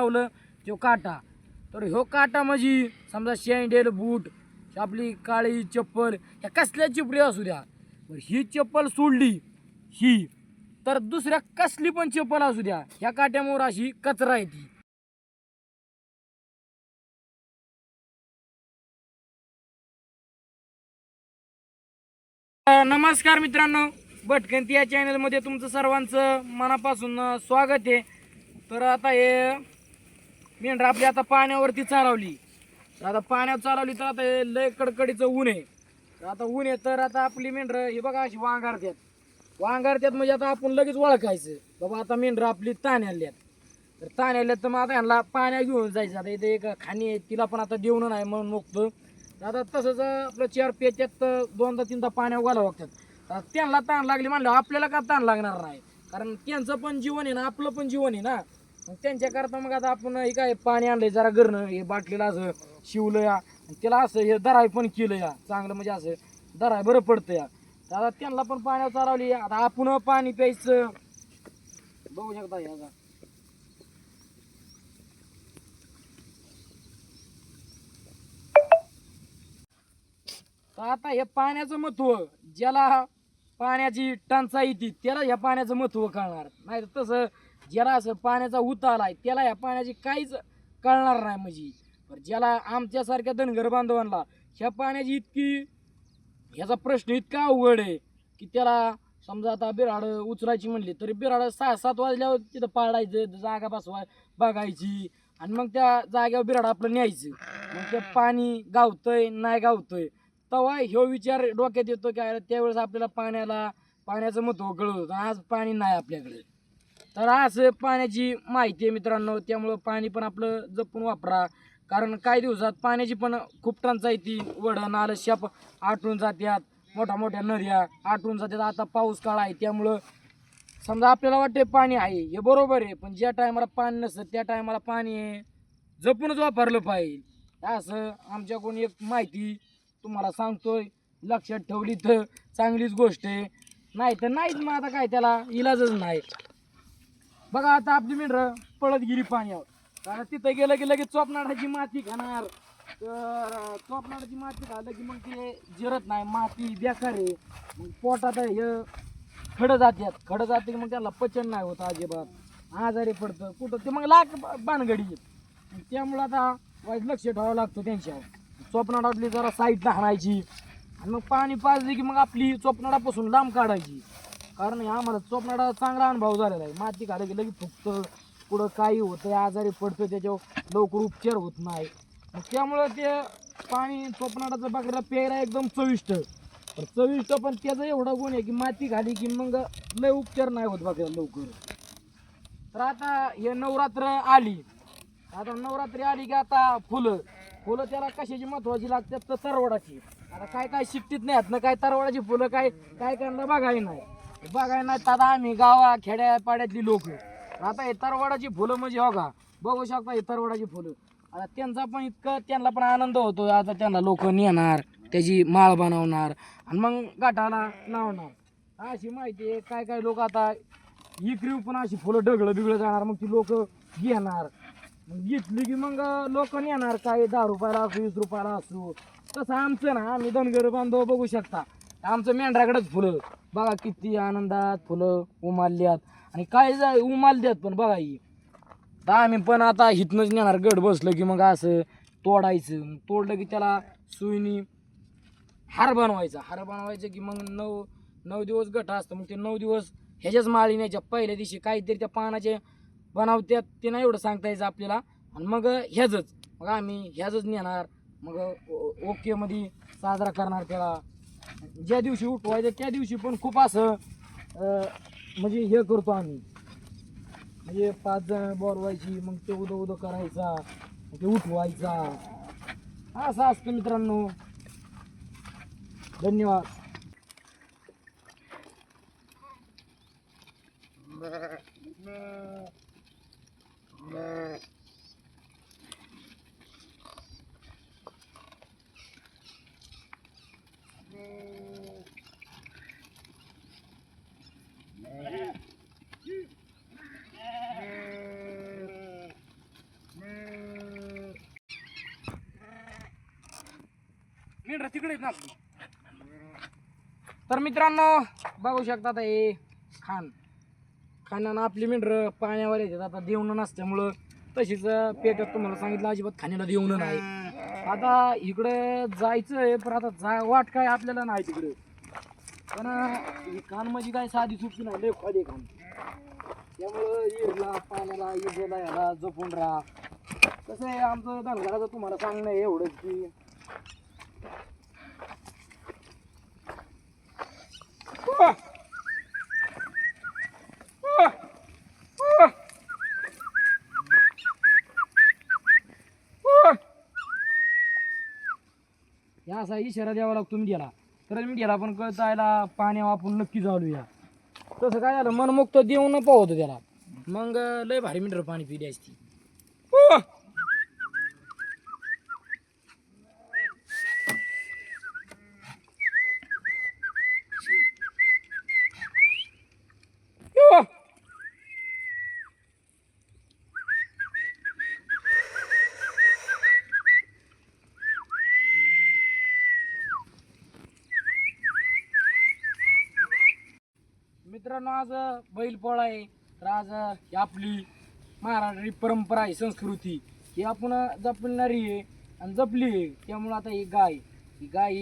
लावलं तो काटा. तर ह्यो काटा म्हणजे समजा शेंडेल बूट आपली काळी चप्पल ह्या कसल्या चिपडी असू द्या. ही चप्पल सोडली ही. तर दुसऱ्या कसली पण चप्पल असू द्या ह्या काट्यामुळे अशी कचरा येते नमस्कार मित्रांनो. भटकंती या चॅनलमध्ये तुमचं सर्वांचं मनापासून स्वागत आहे. तर आता हे मेंढर आपली आता पाण्यावरती चालवली. तर आता पाण्यावर चालवली तर आता हे लय कडकडीचं ऊन आहे. तर आता ऊन आहे तर आता आपली मेंढर हे बघा अशी वांगारत्यात वांगारत्यात म्हणजे आता आपण लगेच ओळखायचं. बाबा आता मेंढर आपली ताण आल्यात तर ताण आल्यात तर मग आता ह्यांना पाण्या घेऊन जायचं. आता इथे एक खाणी आहे तिला पण आता देऊन नाही म्हणून मोकतं आता तसंच आपलं चार पेच्यात दोनदा तीनदा पाण्यावर घालावं लागतात. त्यांना ताण लागली म्हणलं आपल्याला का ताण लागणार नाही? कारण त्यांचं पण जीवन आहे ना आपलं पण जीवन आहे ना. मग त्यांच्याकरता मग आता आपण हे काय पाणी आणलंय जरा गरणं हे बाटलीला असं शिवलं या. आणि त्याला असं हे दराय पण केलं या. चांगलं म्हणजे असं दराय बरं पडतं या. तर आता त्यांना पण पाण्यावर चालवली आता आपण पाणी प्यायचं. बघू शकता याचा आता. तर आता हे पाण्याचं महत्त्व ज्याला पाण्याची टंचाई ती त्याला ह्या पाण्याचं महत्त्व कळणार. नाही तर तसं ज्याला असं पाण्याचा उतार आहे त्याला ह्या पाण्याची काहीच कळणार नाही म्हणजे. पण ज्याला आमच्यासारख्या धनगर बांधवांना ह्या पाण्याची इतकी ह्याचा प्रश्न इतका अवघड आहे की त्याला समजा आता बिराड उचलायची म्हणली तरी बिराड सहा सात वाजल्यावर तिथं पाडायचं जागा बसवाय बघायची. आणि मग त्या जागेवर बिराड आपलं न्यायचं. मग ते पाणी गावतंय नाही गावतंय. तेव्हा ह्यो विचार डोक्यात येतो की अरे त्यावेळेस आपल्याला पाण्याला पाण्याचं महत्त्व कळत होतं. आज पाणी नाही आपल्याकडे. तर असं पाण्याची माहिती आहे मित्रांनो त्यामुळं पाणी पण आपलं जपून वापरा. कारण काही दिवसात पाण्याची पण खूप टंचाई ती वडण आलं शाप आटून जात्यात मोठ्या मोठ्या नद्या आटून जातात आता पाऊस काळ आहे त्यामुळं समजा आपल्याला वाटते पाणी आहे हे बरोबर आहे पण ज्या टायमाला पाणी नसतं त्या टायमाला पाणी आहे जपूनच वापरलं पाहिजे. असं आमच्याकडून एक माहिती तुम्हाला सांगतोय. लक्षात ठेवली तर चांगलीच गोष्ट आहे. नाही तर नाहीच मग आता काय त्याला इलाजच नाही. बघा आता आपली मेंढर पळत गेली पाण्यावर. कारण तिथं गेलं की लगेच चोपनाडाची माती खाणार. तर चोपनाडाची माती खाल्लं की मग ते जिरत नाही. माती बेकार आहे. मग पोटात हे खडं जातात खडं जाते की मग त्याला पचन नाही होत अजिबात. आजारी पडतं. कुठं ते मग लाग बानगडी त्यामुळं आता वाईट लक्ष ठेवावं लागतं त्यांच्यावर. चोपनाडातली जरा साईडला हाणायची. आणि मग पाणी पाजली की मग आपली चोपनाडापासून लांब काढायची. कारण आम्हाला चोपनाडा चांगला अनुभव झालेला आहे. माती खाली की लगेच फुकतं. कुठं काही होतं आजारी पडतं त्याच्यावर लवकर उपचार होत नाही. मग त्यामुळं ते पाणी चोपनाडाचं बाकीला प्यायला एकदम चविष्ट. पण चविष्ट पण त्याचा एवढा गुण आहे की माती घाली की मग लय उपचार नाही होत बाकीला लवकर. तर आता हे नवरात्र आली. आता नवरात्री आली की आता फुलं. फुलं त्याला कशाची महत्वाची लागतात तर तरवडाची. आता काय काय शिकतीत नाही आहेत ना काय तरवडाची फुलं काय काय करणार बघाय नाही. बघाय नाही तर आम्ही गावा खेड्या पाड्यातली लोक. आता हे तरवडाची फुलं म्हणजे हो का? बघू शकता हे तरवडाची फुलं. आता त्यांचा पण इतकं त्यांना पण आनंद होतो. आता त्यांना लोक नेणार त्याची माळ बनवणार आणि मग गाठाला लावणार. अशी माहिती आहे काय काय लोक आता इकरी पण अशी फुलं डगळं बिगळं जाणार मग ती लोक घेणार. मग घेतली की मग लोक नेणार काय दहा रुपयाला असू वीस रुपयाला असू. तसं आमचं ना आम्ही धनगर बांधव बघू शकता. आमचं मेंढराकडेच फुलं. बघा किती आनंदात फुलं उमालल्यात. आणि काय जा उमालल्यात पण बघा ही. तर आम्ही पण आता हिथनंच नेणार. गड बसलं की मग असं तोडायचं. तोडलं की त्याला सुईनी हार बनवायचा. हार बनवायचं की मग नऊ नऊ दिवस गट असतं. मग ते नऊ दिवस ह्याच्याच माळी न्यायच्या. पहिल्या दिवशी काहीतरी त्या पानाचे बनवत्यात ते नाही एवढं सांगता यायचं आपल्याला. आणि मग ह्याचंच. मग आम्ही ह्याचंच नेणार. मग ओ- ओकेमध्ये साजरा करणार त्याला. ज्या दिवशी उठवायचं त्या दिवशी पण खूप असं अं, म्हणजे हे करतो आम्ही. म्हणजे पाच जण बोरवायची मग ते उदं उदं करायचा ते उठवायचा. असं असतं मित्रांनो. धन्यवाद. मेंढर तिकडे आहेत ना. आपली. तर मित्रांनो बघू शकता आता हे खान. खाण्यानं आपली मेंढर पाण्यावर येतात. आता देऊन नसल्यामुळं तशीच पेट्यात तुम्हाला सांगितलं अजिबात खाण्याला देऊन नाही. आता इकडं जायचं आहे पण आता जा वाट काय आपल्याला नाही तिकडे. पण ही खान म्हणजे काय साधी सुटली नाही लय खाली खान. त्यामुळं इरला पाण्याला इजेला याला जपून राहा. कसं आहे आमचं धनगराचं तुम्हाला सांगणं एवढंच की असा इशारा द्यावा लागतो मी गेला तर मी गेला पण कळतायला आयला पाणी आपण नक्की जाऊया तसं काय झालं मनमुक्त देऊन पाहतो त्याला. मग लय भारी मिटर पाणी पिली असती. मित्रांनो आज बैलपोळा आहे. तर आज ही आपली महाराष्ट्री परंपरा आहे संस्कृती. ही आपण जपणारी आहे आणि जपली आहे. त्यामुळं आता ही गाय ही गाय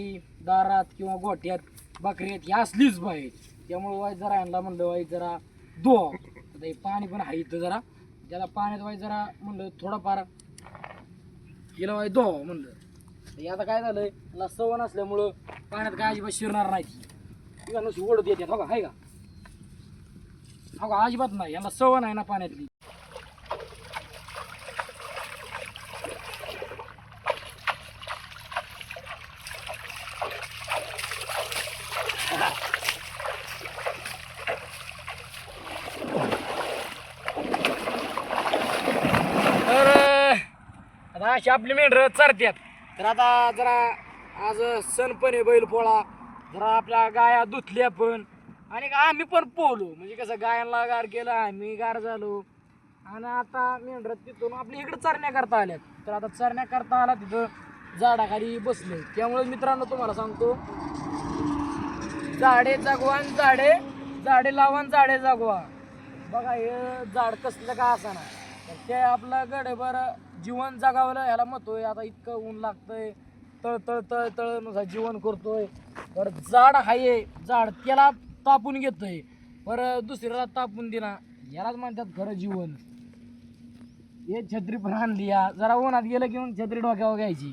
दारात किंवा गोठ्यात बकऱ्यात ही असलीच पाहिजे त्यामुळं वाईट जरा आणला म्हणलं वाईट जरा दो. आता हे पाणी पण आहे इथं जरा. ज्याला पाण्यात वाईट जरा म्हणलं थोडंफार हिला वाईट दो म्हणलं. हे आता काय झालंय याला सवय नसल्यामुळं पाण्यात काय अजिबात शिरणार नाही ती. नुसती ओढत येते हो का? आहे का? अगं अजिबात नाही यांना सवय नाही ना पाण्यातली तर आता अशी आपली मेंढर चरत्यात. तर आता जरा आज सण पण आहे बैल पोळा जरा आपल्या गाया धुतल्या पण. आणि का आम्ही पण पोहलो. म्हणजे कसं गायनला गार केलं आम्ही गार झालो. आणि आता मेंढर तिथून आपल्या इकडे चरण्या करता आल्यात. तर आता चरण्या करता आला तिथं झाडाखाली बसले. त्यामुळे मित्रांनो तुम्हाला सांगतो झाडे जगवान झाडे झाडे लावान झाडे जगवा. बघा हे झाड कसलं का असाना. तर ते आपलं गडेभर जीवन जगावलं ह्याला महत्त्व आहे आता इतकं ऊन लागतंय. तळ तळ तळ तळनुसार जीवन करतोय. तर झाड आहे झाड त्याला तापून घेतोय. बरं दुसऱ्याला तापून दिला. यालाच म्हणतात खरं जीवन. हे छत्री पण आणली या. जरा उन्हात गेलं की मग छत्री डोक्यावर घ्यायची.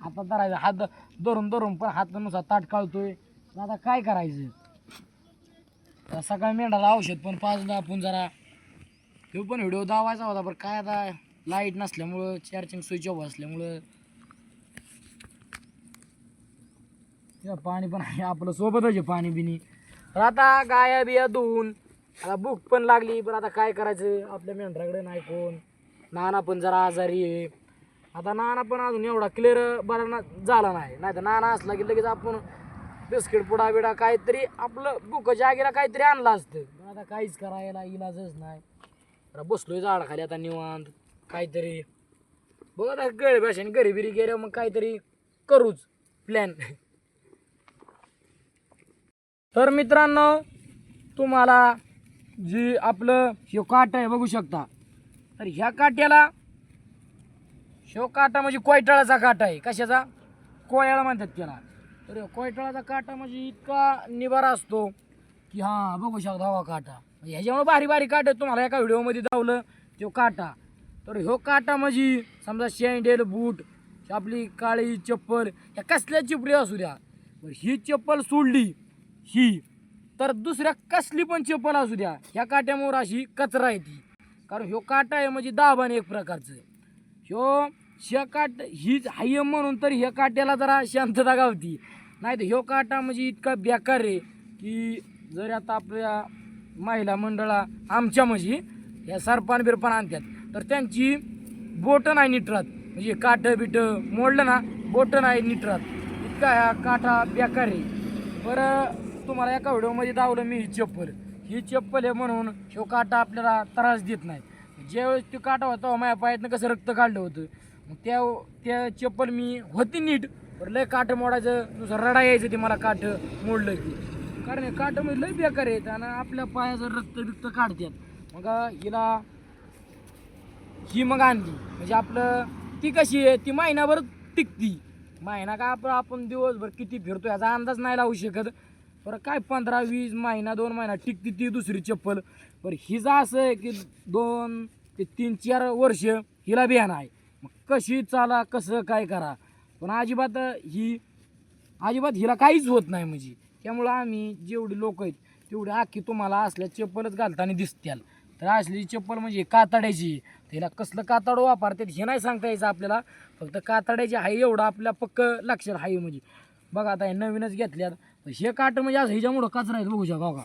हातात धरायचं. हात धरून धरून पण हात नुसार ताट काढतोय. आता काय करायचं? सकाळी मेंढाला औषध पण पाच आपण जरा. तो पण व्हिडिओ दावायचा होता पण काय आता? लाइट नसल्यामुळं चार्जिंग स्विच ऑफ असल्यामुळं. पाणी पण आहे आपलं. सोबतच आहे पाणी बिनी तर आता गाया बिया धुवून आता भूक पण लागली पण आता काय करायचं? आपल्या मेंढराकडे नाही कोण. नाना पण जरा आजारी आहे. आता नाना पण अजून एवढा क्लिअर बरा ना झाला नाही. नाही तर नाना असला की लगेच आपण बिस्किट पुडा बिडा काहीतरी आपलं भुकाच्या आगीला काहीतरी आणलं असतं. पण आता काहीच करायला इलाजच नाही. जरा बसलोय झाडाखाली आता निवांत काहीतरी. बघ आता गळ भाषेने घरी बिरी गेल्या मग काहीतरी करूच प्लॅन तर मित्रांनो तुम्हाला जी आपलं ह्यो काटा आहे बघू शकता. तर ह्या काट्याला ह्यो काटा म्हणजे कोयटाळाचा काटा आहे. कशाचा? कोयाळा म्हणतात त्याला. तर कोयटाळाचा काटा म्हणजे इतका निवारा असतो की हां बघू शकता हवा काटा. म्हणजे ह्याच्यामुळे भारी भारी काटे आहेत. तुम्हाला एका व्हिडिओमध्ये दावलं तो काटा. तर ह्यो काटा म्हणजे समजा शेंडेल बूट आपली काळी चप्पल ह्या कसल्या चिपरी असू द्या. ही चप्पल सोडली ही. तर दुसऱ्या कसली पण चप्पल असू द्या ह्या काट्यामुळे अशी कचरा येते कारण ह्यो काटा आहे म्हणजे दाबान एक प्रकारचं. ह्यो ह्या काट ही हाय म्हणून तर ह्या काट्याला जरा शांतता गावती. नाही तर ह्यो काटा म्हणजे इतका बेकार आहे की जर आता आपल्या महिला मंडळा आमच्या म्हणजे ह्या सरपान बिरपान आणतात तर त्यांची बोटं नाही निटरात. म्हणजे काठं बिटं मोडलं ना बोटं नाही निटरात. इतका ह्या काठा बेकार आहे. बरं तुम्हाला एका व्हिडिओमध्ये दावलं मी ही चप्पल. ही चप्पल आहे म्हणून ह्यो काटा आपल्याला त्रास देत नाही. ज्यावेळेस तो काटा होता तेव्हा माझ्या पायातनं कसं रक्त काढलं होतं. मग त्या त्या चप्पल मी होती नीट पण लय काठं मोडायचं दुसरं रडा यायचं ते मला काठं मोडलं की. कारण काठं म्हणजे लय बेकार आहेत आणि आपल्या पायाचं रक्त बिक्त काढतात मग हिला ही मग आणली. म्हणजे आपलं ती कशी आहे ती महिनाभर टिकती. महिना का आपण आपण दिवसभर किती फिरतो याचा अंदाज नाही लावू शकत. बरं काय पंधरा वीस महिना दोन महिना टिकती ती दुसरी चप्पल. बरं हिजा असं आहे की दोन ते तीन चार वर्ष हिला बियाणं आहे. मग कशी चाला कसं काय करा? पण अजिबात ही अजिबात हिला काहीच होत नाही म्हणजे. त्यामुळं आम्ही जेवढी लोक आहेत तेवढी आखी तुम्हाला असल्या चप्पलच घालताना दिसत्याल. तर असली चप्पल म्हणजे कातड्याची. तिला कसलं कातड वापरतात हे नाही सांगता यायचं आपल्याला. फक्त कातड्याची आहे एवढं आपल्या पक्क लक्षात आहे म्हणजे. बघा आता हे नवीनच घेतल्यात. हे काट म्हणजे असं ह्याच्यामुळं कचरा आहेत बघू शका हो का?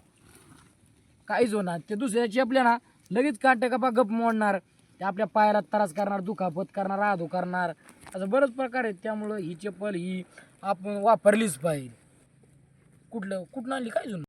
काहीच होणार. ते दुसऱ्या चेपल्या ना लगेच काटे का बा गप मोडणार. ते आपल्या पायाला त्रास करणार दुखापत करणार आधू करणार. असं बरंच प्रकार आहेत. त्यामुळं ही चप्पल ही आपण वापरलीच पाहिजे. कुठलं कुठं आणली? काय जुनं